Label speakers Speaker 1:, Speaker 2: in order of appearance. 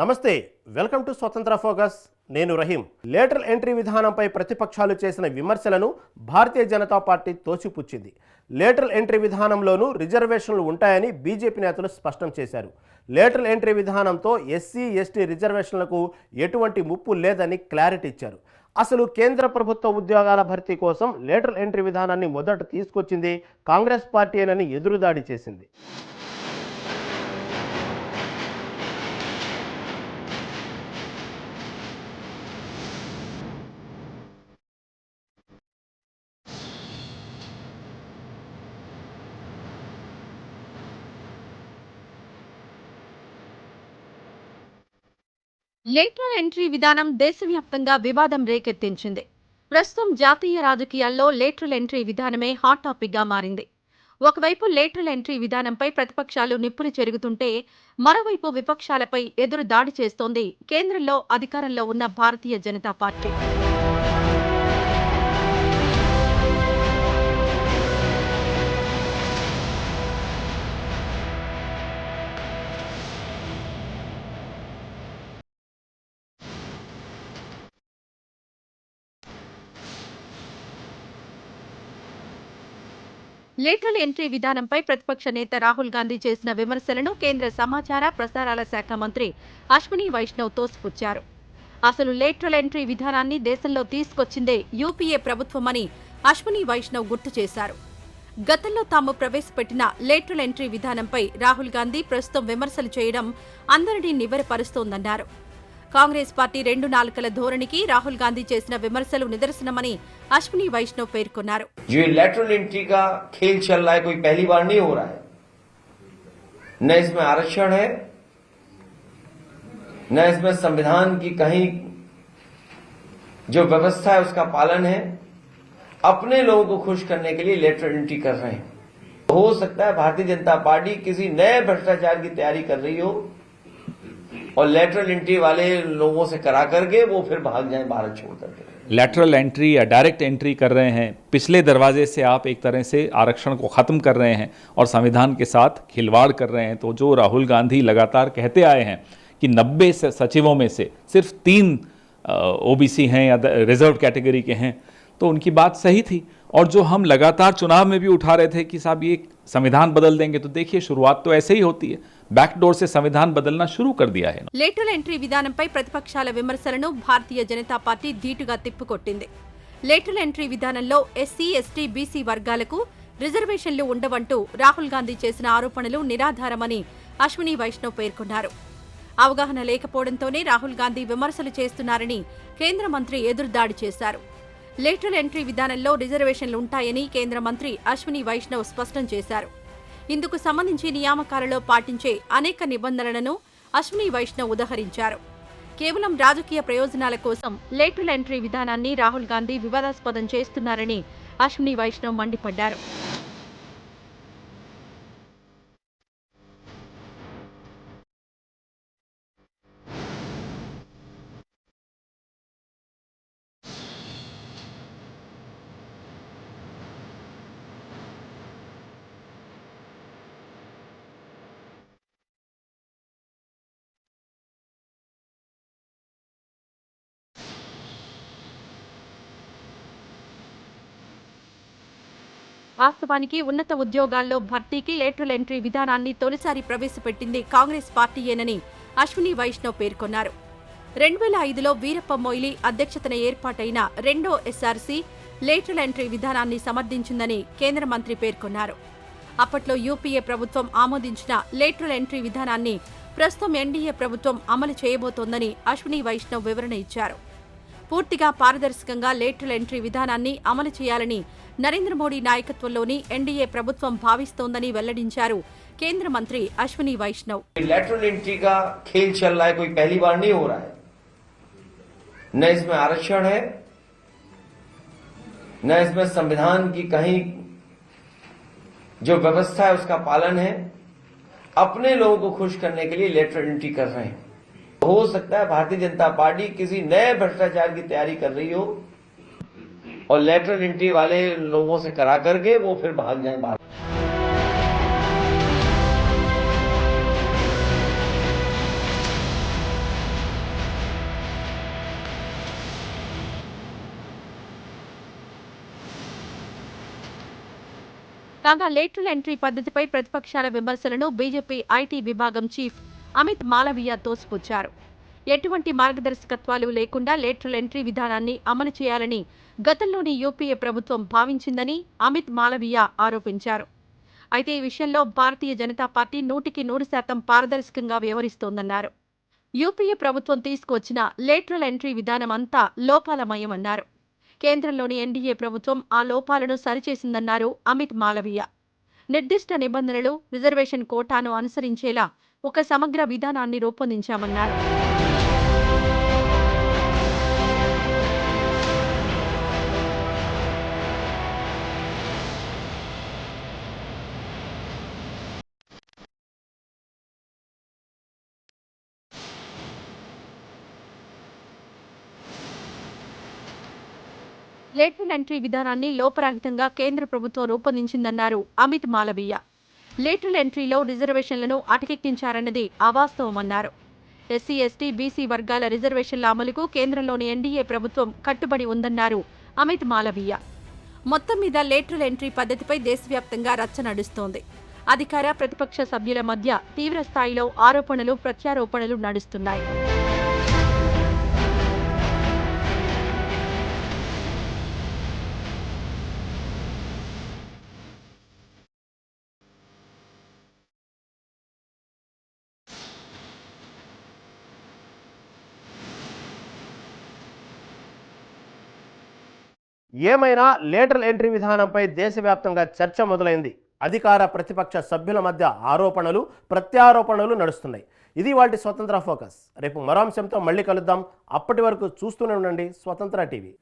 Speaker 1: నమస్తే welcome to స్వతంత్ర focus. నేను రహీం. లేటరల్ ఎంట్రీ విధానంపై ప్రతిపక్షాలు చేసిన విమర్శలను భారతీయ జనతా పార్టీ తోసిపుచ్చింది. లేటరల్ ఎంట్రీ విధానంలోనూ రిజర్వేషన్లు ఉంటాయని బీజేపీ నేతలు స్పష్టం చేశారు. లేటరల్ ఎంట్రీ విధానంతో ఎస్సీ ఎస్టీ రిజర్వేషన్లకు ఎటువంటి ముప్పు లేదని క్లారిటీ ఇచ్చారు. అసలు కేంద్ర ప్రభుత్వ ఉద్యోగాల భర్తీ కోసం లేటరల్ ఎంట్రీ విధానాన్ని మొదట తీసుకొచ్చింది కాంగ్రెస్ పార్టీనని ఎదురుదాడి చేసింది.
Speaker 2: లేటరల్ ఎంట్రీ విధానం దేశవ్యాప్తంగా వివాదం రేకెత్తించింది. ప్రస్తుతం జాతీయ రాజకీయాల్లో లేటరల్ ఎంట్రీ విధానమే హాట్ టాపిక్గా మారింది. ఒకవైపు లేటరల్ ఎంట్రీ విధానంపై ప్రతిపక్షాలు నిప్పులు చెరుగుతుంటే మరోవైపు విపక్షాలపై ఎదురు దాడి చేస్తోంది కేంద్రంలో అధికారంలో ఉన్న Bharatiya Janata party. Lateral entry విధానంపై ప్రతిపక్ష నేత రాహుల్ గాంధీ చేసిన విమర్శలను కేంద్ర సమాచార ప్రసారాల శాఖ మంత్రి అశ్విని వైష్ణవ్ తోసిపుచ్చారు అసలు లేటరల్ ఎంట్రీ విధానాన్ని దేశంలో తీసుకొచ్చిందే యూపీఏ ప్రభుత్వమని అశ్విని వైష్ణవ్ గుర్తు చేశారు. గతంలో తాము ప్రవేశపెట్టిన లేటరల్ ఎంట్రీ విధానంపై రాహుల్ గాంధీ ప్రస్తుతం విమర్శలు చేయడం అందరినీ నివ్వెరపరుస్తోందన్నారు. కాంగ్రెస్ పార్టీ రెండు నాలుకల ధోరణికి రాహుల్ గాంధీ చేసిన విమర్శలు నిదర్శనమని అశ్విని వైష్ణవ్ పేర్కొన్నారు
Speaker 3: जो ये लेटरल एंट्री का खेल चल रहा है कोई पहली बार नहीं हो रहा है न इसमें आरक्षण है न इसमें संविधान की कहीं जो व्यवस्था है उसका पालन है अपने लोगों को खुश करने के लिए लेटरल एंट्री कर रहे हैं हो सकता है भारतीय जनता पार्टी किसी नए भ्रष्टाचार की तैयारी कर रही हो और लेटरल एंट्री वाले लोगों से करा करके वो फिर भाग जाए भारत छोड़ करके।
Speaker 4: लेटरल एंट्री या डायरेक्ट एंट्री कर रहे हैं। पिछले दरवाजे से आप एक तरह से आरक्षण को ख़त्म कर रहे हैं और संविधान के साथ खिलवाड़ कर रहे हैं। तो जो राहुल गांधी लगातार कहते आए हैं कि नब्बे सचिवों में से सिर्फ़ तीन ओबीसी हैं या रिज़र्व कैटेगरी के हैं तो उनकी बात सही थी। और जो हम लगातार चुनाव में भी उठा रहे थे कि साहब ये संविधान बदल देंगे तो देखिए शुरुआत तो ऐसे ही होती है बैकडोर से संविधान बदलना शुरू कर दिया है
Speaker 2: లేటరల్ ఎంట్రీ విధానంపై ప్రతిపక్షాల విమర్శలను భారతీయ జనతా పార్టీ ధీటుగా తిప్పికొట్టింది లేటరల్ ఎంట్రీ విధానంలో ఎస్సీ ఎస్టీ బీసీ వర్గాలకు రిజర్వేషన్లు ఉండవంటూ రాహుల్ గాంధీ చేసిన ఆరోపణలు నిరాధారమని అశ్విని వైష్ణవ్ పేర్కొన్నారు అవగాహన లేకపోవడంతోనే రాహుల్ గాంధీ విమర్శలు చేస్తున్నారని కేంద్ర మంత్రి ఎదురుదాడి చేశారు లేటరల్ ఎంట్రీ విధానంలో రిజర్వేషన్లు ఉంటాయని కేంద్ర మంత్రి అశ్విని వైష్ణవ్ స్పష్టం చేశారు. ఇందుకు సంబంధించి నియామకాలలో పాటించే అనేక నిబంధనలను అశ్విని వైష్ణవ్ ఉదహరించారు. కేవలం రాజకీయ ప్రయోజనాల కోసం లేటరల్ ఎంట్రీ విధానాన్ని రాహుల్ గాంధీ వివాదాస్పదం చేస్తున్నారని అశ్విని వైష్ణవ్ మండిపడ్డారు. వాస్తవానికి ఉన్నత ఉద్యోగాల్లో భర్తీకి లేటరల్ ఎంట్రీ విధానాన్ని తొలిసారి ప్రవేశపెట్టింది కాంగ్రెస్ పార్టీయేనని అశ్విని వైష్ణవ్ పేర్కొన్నారు. రెండు వేల ఐదులో వీరప్ప మొయిలీ అధ్యక్షతన ఏర్పాటైన రెండో ఎస్ఆర్సీ లేటరల్ ఎంట్రీ విధానాన్ని సమర్థించిందని కేంద్ర మంత్రి పేర్కొన్నారు. అప్పట్లో యూపీఏ ప్రభుత్వం ఆమోదించిన లేటరల్ ఎంట్రీ విధానాన్ని ప్రస్తుతం ఎన్డీఏ ప్రభుత్వం అమలు చేయబోతోందని అశ్విని వైష్ణవ్ వివరణ ఇచ్చారు. పూర్తిగా పారదర్శకంగా లేటరల్ ఎంట్రీ విధానాన్ని అమలు చేయాలని నరేంద్ర మోడీ నాయకత్వంలోని ఎన్డీఏ ప్రభుత్వం భావిస్తోందని వెల్లడించారు కేంద్ర మంత్రి అశ్విని వైష్ణవ్
Speaker 3: लेटरल एंट्री का खेल चल रहा है कोई पहली बार नहीं हो रहा है न इसमें आरक्षण है न इसमें संविधान की कहीं जो व्यवस्था है उसका पालन है अपने लोगों को खुश करने के लिए लेटरल एंट्री कर रहे हैं हो सकता है भारतीय जनता पार्टी किसी नए भ्रष्टाचार की तैयारी कर रही हो और लेटर एंट्री वाले लोगों से करा करके वो फिर भाग जाए बाहर।
Speaker 2: लेटर एंट्री पद्धति प्रतिपक्ष विमर्श बीजेपी బీజేపీ विभाग चीफ అమిత్ మాలవీయ తోసిపుచ్చారు. ఎటువంటి మార్గదర్శకత్వాలు లేకుండా లేటరల్ ఎంట్రీ విధానాన్ని అమలు చేయాలని గతంలోని యూపీఏ ప్రభుత్వం భావించిందని అమిత్ మాలవీయ ఆరోపించారు. అయితే ఈ విషయంలో భారతీయ జనతా పార్టీ నూటికి నూరు శాతం పారదర్శకంగా వ్యవహరిస్తోందన్నారు. యూపీఏ ప్రభుత్వం తీసుకువచ్చిన లేటరల్ ఎంట్రీ విధానం అంతా లోపాలమయమన్నారు. కేంద్రంలోని ఎన్డీఏ ప్రభుత్వం ఆ లోపాలను సరిచేసిందన్నారు అమిత్ మాలవీయ నిర్దిష్ట నిబంధనలు రిజర్వేషన్ కోటాను అనుసరించేలా ఒక సమగ్ర విధానాన్ని రూపొందించామన్నారు. లేటరల్ ఎంట్రీ విధానాన్ని లోపరహితంగా కేంద్ర ప్రభుత్వం రూపొందించిందన్నారు అమిత్ మాలవీయ. లేటరల్ ఎంట్రీలో రిజర్వేషన్లను అటకెక్కించారన్నది అవాస్తవమన్నారు. ఎస్సీ ఎస్టీ బీసీ వర్గాల రిజర్వేషన్ల అమలుకు కేంద్రంలోని ఎన్డీఏ ప్రభుత్వం కట్టుబడి ఉందన్నారు అమిత్ మాలవీయ. మొత్తం మీద లేటరల్ ఎంట్రీ పద్ధతిపై దేశవ్యాప్తంగా రచ్చ నడుస్తోంది. అధికార ప్రతిపక్ష సభ్యుల మధ్య తీవ్ర స్థాయిలో ఆరోపణలు ప్రత్యారోపణలు నడుస్తున్నాయి.
Speaker 1: ఏమైనా లేటరల్ ఎంట్రీ విధానంపై దేశవ్యాప్తంగా చర్చ మొదలైంది. అధికార ప్రతిపక్ష సభ్యుల మధ్య ఆరోపణలు ప్రత్యారోపణలు నడుస్తున్నాయి. ఇది వాటి స్వతంత్ర ఫోకస్. రేపు మరో అంశంతో మళ్ళీ కలుద్దాం. అప్పటి వరకు చూస్తూనే ఉండండి స్వతంత్ర టీవీ.